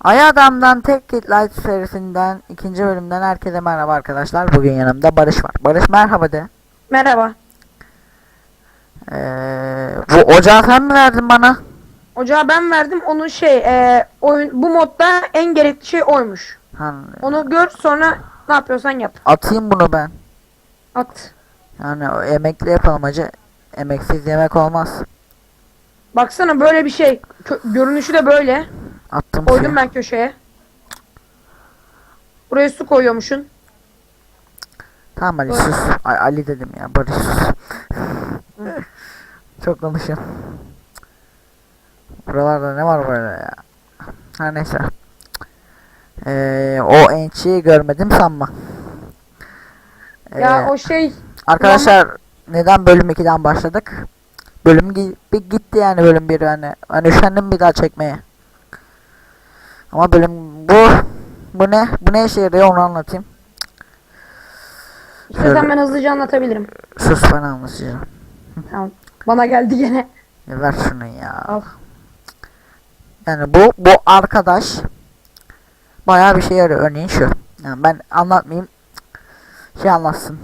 Ay Adam'dan Tek Kit Light serisinden ikinci bölümden herkese merhaba arkadaşlar. Bugün yanımda Barış var. Barış merhaba de. Merhaba. Ee, bu ocağı sen mi verdin bana? Ocağı ben verdim. Onu şey, e, oyun bu modda en gerekli şey oymuş. Ha, Onu gör sonra ne yapıyorsan yap. atayım bunu ben. At. Yani emekli yapalım acı. Emeksiz yemek olmaz. Baksana böyle bir şey. Kö- görünüşü de böyle. Attım Koydum suyu. ben köşeye. Buraya su koyuyormuşsun. Tamam Ali sus. Ay, Ali dedim ya Barış sus. Çok konuşuyorsun. Buralarda ne var böyle ya? Her neyse. Ee, o ençiyi görmedim sanma. Ee, Ya o şey arkadaşlar neden bölüm 2'den başladık? Bölüm bir gitti yani bölüm 1 hani. Hani üşendim bir daha çekmeye. Ama bölüm bu bu ne? Bu ne işe yarıyor onu anlatayım. istersen ben hızlıca anlatabilirim. Sus ben anlatacağım. Tamam. Bana geldi gene. Ya ver şunu ya. Al. Yani bu bu arkadaş bayağı bir şey yarıyor. Örneğin şu. Yani ben anlatmayayım. Şey anlatsın.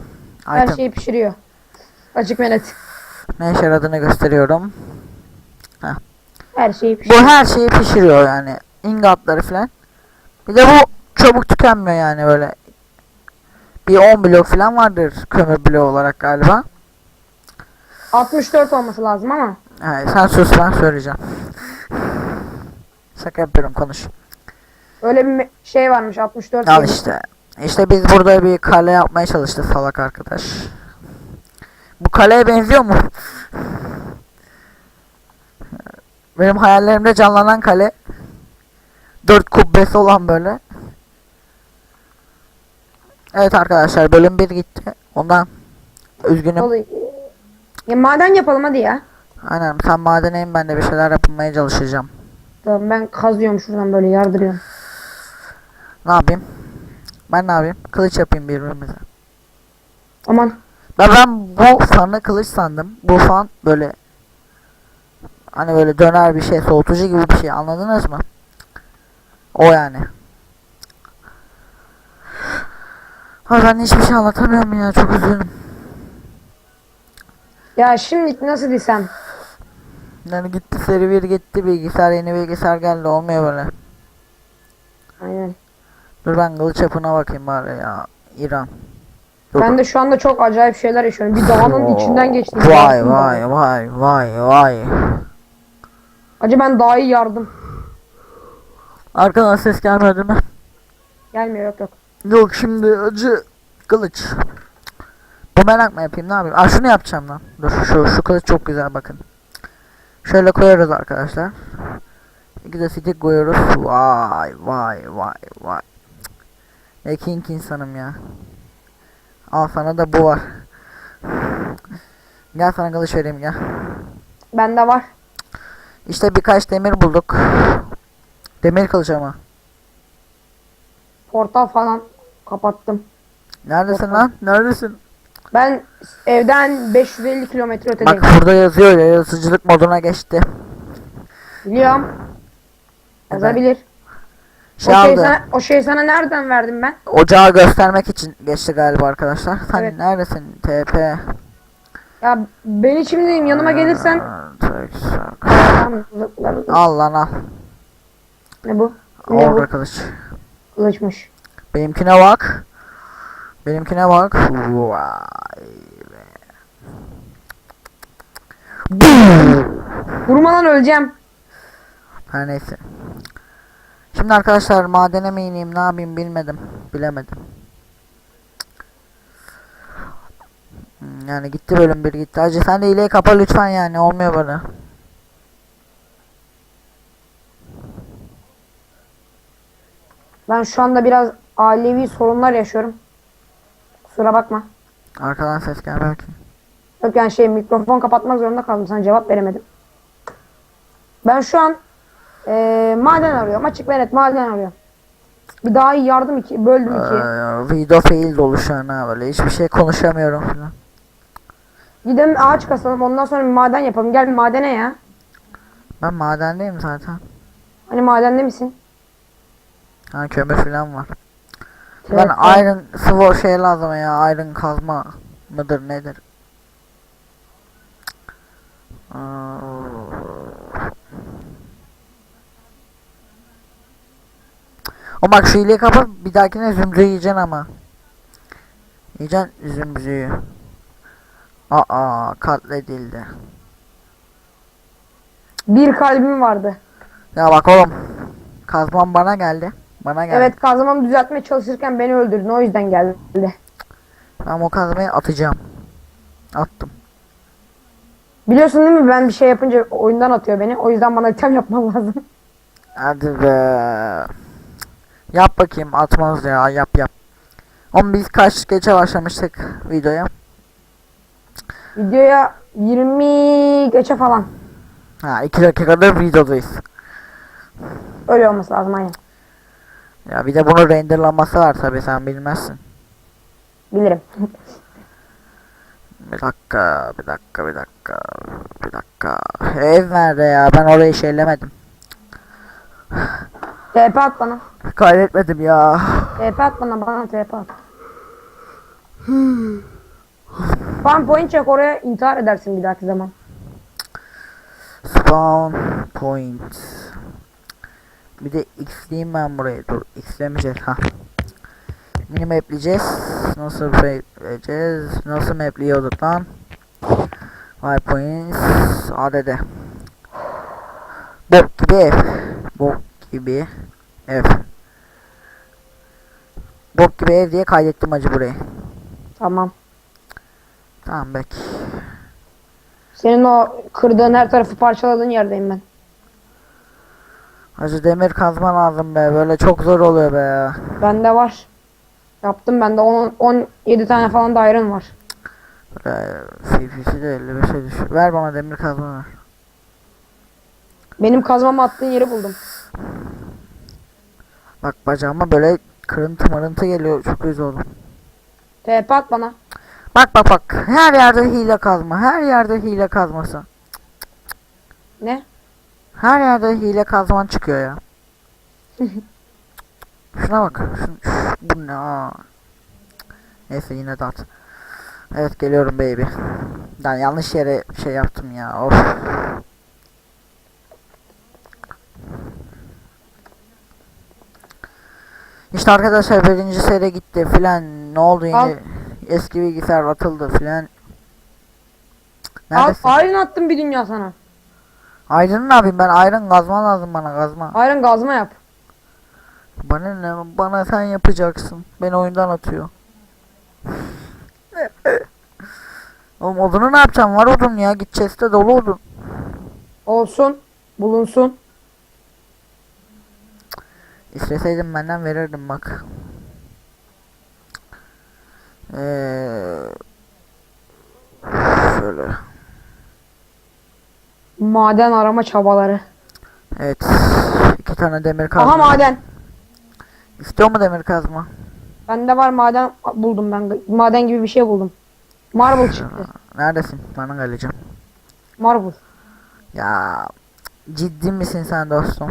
Her Item. şeyi pişiriyor. Açık ve net. Ne işe yaradığını gösteriyorum. Her şeyi Bu pişiriyor. her şeyi pişiriyor yani. Ingatları falan. Bir de bu çabuk tükenmiyor yani böyle. Bir 10 blok falan vardır kömür bloğu olarak galiba. 64 olması lazım ama. Yani sen sus ben söyleyeceğim. Şaka yapıyorum konuş. Öyle bir şey varmış 64. Al işte. İşte biz burada bir kale yapmaya çalıştık salak arkadaş. Bu kaleye benziyor mu? Benim hayallerimde canlanan kale. Dört kubbesi olan böyle. Evet arkadaşlar bölüm 1 gitti. Ondan üzgünüm. Ya maden yapalım hadi ya. Aynen sen madene in ben de bir şeyler yapmaya çalışacağım. Tamam ben kazıyorum şuradan böyle yardırıyorum. Ne yapayım? Ben ne yapayım? Kılıç yapayım birbirimize. Aman. Ben, ben bu fanı kılıç sandım. Bu fan böyle hani böyle döner bir şey, soğutucu gibi bir şey. Anladınız mı? O yani. Ha ben hiçbir şey anlatamıyorum ya. Çok üzgünüm. Ya şimdi nasıl desem. Yani gitti seri bir gitti bilgisayar yeni bilgisayar geldi olmuyor böyle. Aynen. Dur ben kılıç yapına bakayım bari ya. İran. Dur. Ben de şu anda çok acayip şeyler yaşıyorum. Bir dağın Oo, içinden geçtim. Vay vay vay vay vay. Acı ben dağı yardım. Arkadan ses gelmedi mi? Gelmiyor yok yok. Yok şimdi acı kılıç. Bu merak mı yapayım ne yapayım? Aa şunu yapacağım lan. Dur şu şu kılıç çok güzel bakın. Şöyle koyuyoruz arkadaşlar. İki de stick koyuyoruz. Vay vay vay vay. Ne king insanım ya. Al sana da bu var. Gel sana kılıç vereyim gel. Bende var. İşte birkaç demir bulduk. Demir kılıç ama. Portal falan kapattım. Neredesin Bakalım. lan? Neredesin? Ben evden 550 kilometre ötedeyim. Bak burada yazıyor ya yazıcılık moduna geçti. Biliyorum. Yazabilir. Şey o, şey aldı. sana, o şey sana nereden verdim ben? Ocağı göstermek için geçti galiba arkadaşlar. Sen Evet. neredesin? TP. Ya beni şimdi yanıma gelirsen Al lan al. Ne bu? Ne Orada bu? kılıç. Kılıçmış. Benimkine bak. Benimkine bak. Vay be. Vurmadan öleceğim. Her neyse. Şimdi arkadaşlar madene mi ineyim ne yapayım bilmedim. Bilemedim. Hmm, Yani gitti bölüm bir gitti. Hacı sen de hileyi kapa lütfen yani olmuyor böyle. Ben şu anda biraz ailevi sorunlar yaşıyorum. Kusura bakma. Arkadan ses gelmiyor ki. Yok yani şey mikrofon kapatmak zorunda kaldım. Sana cevap veremedim. Ben şu an eee, maden arıyorum. Açık ve net maden arıyorum. Bir daha iyi yardım iki. Böldüm ikiye. Ee, video fail dolu şu an ha böyle hiçbir şey konuşamıyorum falan. Gidelim ağaç kasalım. Ondan sonra bir maden yapalım. Gel bir madene ya. Ben madendeyim zaten. Hani madende misin? Ha kömür falan var. Ben Evet, iron sword şey lazım ya. Iron kazma mıdır nedir? Aa. O bak şu iyiliği kapat bir dahakine zümrütü yiyeceksin ama. Yiyeceksin zümrütüyü. Aa katledildi. Bir kalbim vardı. Ya bak oğlum. Kazmam bana geldi. Bana geldi. Evet kazmamı düzeltmeye çalışırken beni öldürdün. O yüzden geldi. Ben o kazmayı atacağım. Attım. Biliyorsun değil mi ben bir şey yapınca oyundan atıyor beni. O yüzden bana item yapman lazım. Hadi be. Yap bakayım atmaz ya yap yap. Oğlum biz kaç geçe başlamıştık videoya? Videoya 20 geçe falan. Ha 2 dakikadır videodayız. Öyle olması lazım aynen. Ya bir de bunun renderlanması var tabi sen bilmezsin. Bilirim. Bir dakika bir dakika bir dakika bir dakika. Ev nerede ya ben orayı şeylemedim. TP at bana. Kaydetmedim ya. TP at bana bana TP at. Farm point çek oraya intihar edersin bir dahaki zaman. Spawn point. Bir de x'leyeyim ben burayı. Dur x'lemeyeceğiz ha. Minimapleyeceğiz. Nasıl mapleyeceğiz? Nasıl mapliyorduk lan? Five points. ADD. Bok gibi ev. Bok gibi ev. Bok gibi ev diye kaydettim acı burayı. Tamam. Tamam bek. Senin o kırdığın her tarafı parçaladığın yerdeyim ben. Hacı demir kazma lazım be. Böyle çok zor oluyor be ya. Bende var. Yaptım bende 10 17 tane falan da iron var. Böyle CP'si de 55'e düşüyor. Ver bana demir kazma ver. Benim kazmamı attığın yeri buldum. Bak bacağıma böyle kırıntı mırıntı geliyor. Çok yüz oldum. TP at bana. Bak bak bak. Her yerde hile kazma. Her yerde hile kazması. Ne? Her yerde hile kazman çıkıyor ya. Şuna bak. Şun, şu- bu ne? Aa. Neyse yine de at. Evet geliyorum baby. Ben yanlış yere şey yaptım ya. Of. İşte arkadaşlar birinci seri gitti filan. Ne oldu yine? Al. Eski bilgisayar atıldı filan. Al, Neredesin? iron attım bir dünya sana. Ayrın ne yapayım ben ayrın gazma lazım bana gazma. Iron gazma yap. Bana ne bana sen yapacaksın. Beni oyundan atıyor. Oğlum odunu ne yapacağım var odun ya git chest'e dolu odun. Olsun. Bulunsun. İsteseydim benden verirdim bak. Eee şöyle. Maden arama çabaları. Evet. iki tane demir kazma. Aha maden. İstiyor mu demir kazma? Bende var maden buldum ben. Maden gibi bir şey buldum. Marble çıktı. Neredesin? Bana geleceğim. Marble. Ya ciddi misin sen dostum?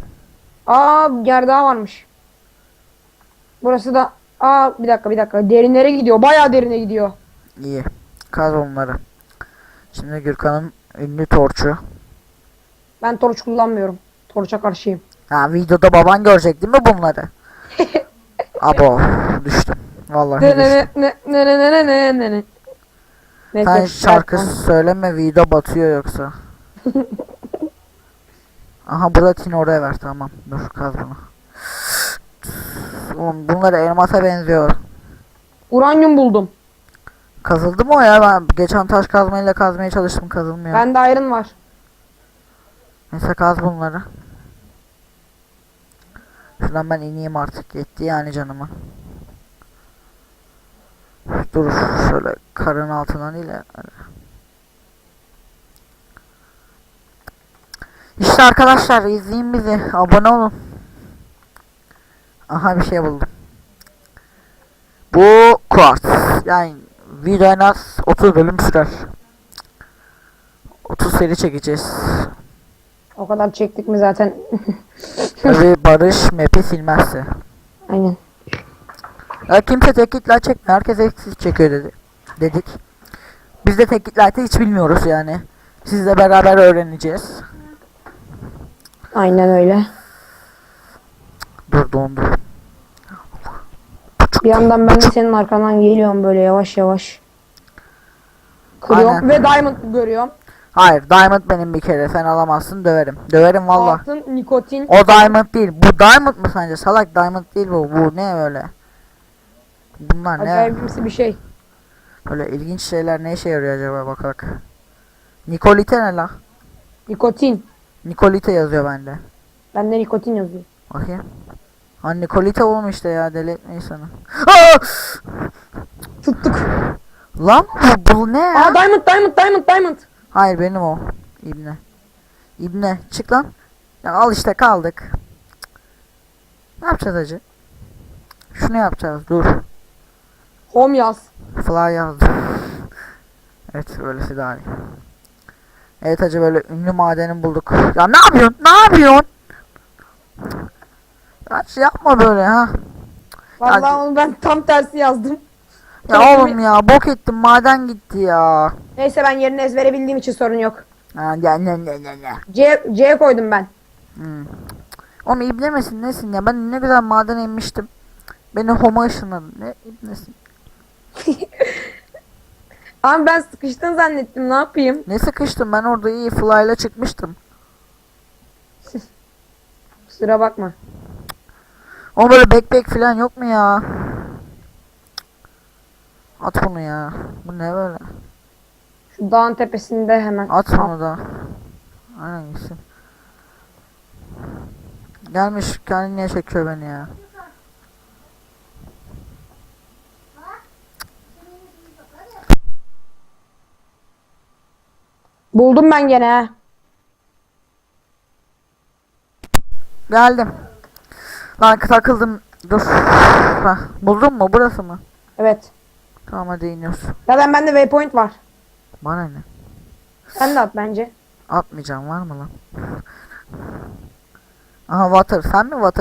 Aa yer daha varmış. Burası da Aa bir dakika bir dakika. Derinlere gidiyor. Bayağı derine gidiyor. İyi. Kaz onları. Şimdi Gürkan'ın ünlü torçu. Ben torç kullanmıyorum. Torça karşıyım. Ha videoda baban görecek değil mi bunları? Abo düştüm. Vallahi Ne ne ne ne ne ne ne ne ne. Neyse, Sen şarkı bırak söyleme video batıyor yoksa. Aha burada tin oraya ver tamam. Dur kaz bunu. Oğlum bunlar elmasa benziyor. Uranyum buldum. Kazıldı mı o ya? Ben geçen taş kazmayla kazmaya çalıştım kazılmıyor. Bende iron var. Neyse kaz bunları. Şuradan ben ineyim artık. Yetti yani canıma. Dur şöyle karın altından değil de. İşte arkadaşlar izleyin bizi. Abone olun. Aha bir şey buldum. Bu quartz. Yani video en az 30 bölüm sürer. 30 seri çekeceğiz. O kadar çektik mi zaten. Tabii Barış map'i silmezse. Aynen. Ya kimse tekitler çekmiyor. Herkes eksik çekiyor dedi. Dedik. Biz de tekitler'de hiç bilmiyoruz yani. Sizle beraber öğreneceğiz. Aynen öyle. Dur dondu. Bir yandan ben de senin arkandan geliyorum böyle yavaş yavaş. Kırıyorum Aynen. ve diamond görüyorum. Hayır diamond benim bir kere. Sen alamazsın döverim. Döverim valla. Altın, nikotin. O diamond değil. Bu diamond mı sence? Salak diamond değil bu. Bu ne böyle? Bunlar ne? Acayipimsi bir şey. Böyle ilginç şeyler ne işe yarıyor acaba bakarak. Nikolite ne la? Nikotin. Nikolite yazıyor bende. Bende nikotin yazıyor. Bakayım. Ha Nikolite oğlum işte ya deli etmeyi sana. Aa! Tuttuk. Lan bu, bu ne ya? Aa diamond diamond diamond diamond. Hayır benim o. İbne. İbne çık lan. Ya al işte kaldık. Ne yapacağız acı? Şunu yapacağız dur. Home yaz. Fly yazdım. evet böylesi daha iyi. Evet hacı böyle ünlü madeni bulduk. Ya ne yapıyorsun? Ne yapıyorsun? Ya şey yapma böyle ha. Vallahi Hadi. onu ben tam tersi yazdım. Ya Kendimi- oğlum ya bok ettim maden gitti ya. Neyse ben yerini ezbere bildiğim için sorun yok. Ha, ya ne ne ne ne. C, C koydum ben. Hmm. Oğlum iblemesin nesin ya ben ne güzel maden inmiştim. Beni homa ışınladı. Ne ibnesin. Ama ben sıkıştın zannettim ne yapayım? Ne sıkıştım ben orada iyi fly'la çıkmıştım. Kusura bakma. Ama böyle backpack falan yok mu ya? At bunu ya. Bu ne böyle? Şu dağın tepesinde hemen. At bunu da. Aynen gitsin. Gelmiş kendi niye çekiyor beni ya? Buldum ben gene. Geldim. Lan takıldım. Dur. Buldun mu? Burası mı? Evet. Tamam hadi iniyoruz. Zaten bende waypoint var. Bana ne? Sen de at bence. Atmayacağım var mı lan? Aha water. Sen mi water